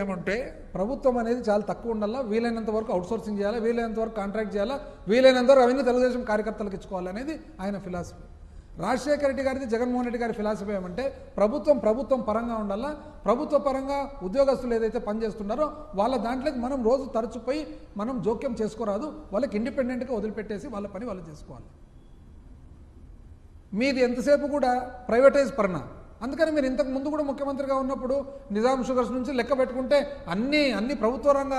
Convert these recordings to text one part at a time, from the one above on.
ఏమంటే ప్రభుత్వం అనేది చాలా తక్కువ ఉండాలా వీలైనంత వరకు అవుట్సోర్సింగ్ చేయాలా వీలైనంత వరకు కాంట్రాక్ట్ చేయాలా వీలైనంత వరకు అవన్నీ తెలుగుదేశం కార్యకర్తలకు ఇచ్చుకోవాలనేది ఆయన ఫిలాసఫీ రాజశేఖర రెడ్డి గారిది జగన్మోహన్ రెడ్డి గారి ఫిలాసఫీ ఏమంటే ప్రభుత్వం ప్రభుత్వం పరంగా ఉండాలా ప్రభుత్వ పరంగా ఉద్యోగస్తులు ఏదైతే పనిచేస్తున్నారో వాళ్ళ దాంట్లోకి మనం రోజు తరచుపోయి మనం జోక్యం చేసుకోరాదు వాళ్ళకి ఇండిపెండెంట్గా వదిలిపెట్టేసి వాళ్ళ పని వాళ్ళు చేసుకోవాలి. మీది ఎంతసేపు కూడా ప్రైవేటైజ్ పరణ అందుకని మీరు ఇంతకు ముందు కూడా ముఖ్యమంత్రిగా ఉన్నప్పుడు నిజాం షుగర్స్ నుంచి లెక్క పెట్టుకుంటే అన్ని అన్ని ప్రభుత్వ రంగ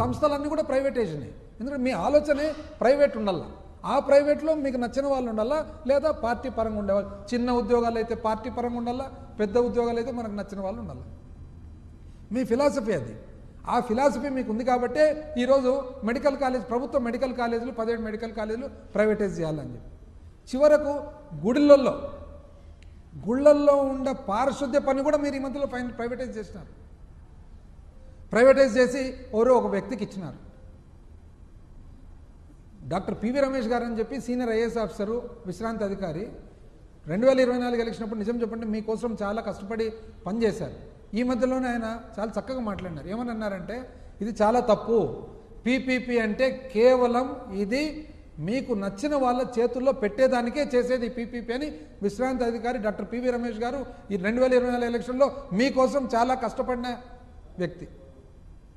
సంస్థలన్నీ కూడా ప్రైవేటైజేషన్ ఎందుకంటే మీ ఆలోచనే ప్రైవేట్ ఉండాలా. ఆ ప్రైవేట్లో మీకు నచ్చిన వాళ్ళు ఉండాలా? లేదా పార్టీ పరంగా ఉండేవాళ్ళు. చిన్న ఉద్యోగాలు అయితే పార్టీ పరంగా ఉండాలా? పెద్ద ఉద్యోగాలు అయితే మనకు నచ్చిన వాళ్ళు ఉండాలి? మీ ఫిలాసఫీ అది. ఆ ఫిలాసఫీ మీకు ఉంది కాబట్టే ఈరోజు మెడికల్ కాలేజ్ ప్రభుత్వ మెడికల్ కాలేజీలు పదిహేడు మెడికల్ కాలేజీలు ప్రైవేటైజ్ చేయాలని చెప్పి. చివరకు గుడిలల్లో గుళ్ళల్లో ఉండ పారిశుద్ధ్య పని కూడా మీరు ఈ మధ్యలో ఫైన్ ప్రైవేటైజ్ చేసినారు. ప్రైవేటైజ్ చేసి ఎవరో ఒక వ్యక్తికి ఇచ్చినారు. డాక్టర్ పివి రమేష్ గారు అని చెప్పి సీనియర్ ఐఏఎస్ ఆఫీసరు విశ్రాంతి అధికారి రెండు వేల ఇరవై నాలుగు ఎలక్షనప్పుడు నిజం చెప్పండి మీకోసం చాలా కష్టపడి పనిచేశారు. ఈ మధ్యలోనే ఆయన చాలా చక్కగా మాట్లాడినారు. ఏమని అన్నారంటే ఇది చాలా తప్పు. పీపీపీ అంటే కేవలం ఇది మీకు నచ్చిన వాళ్ళ చేతుల్లో పెట్టేదానికే చేసేది పీపీపీ అని విశ్రాంతి అధికారి డాక్టర్ పివి రమేష్ గారు ఈ రెండు వేల ఇరవై నాలుగు ఎలక్షన్లో మీకోసం చాలా కష్టపడిన వ్యక్తి.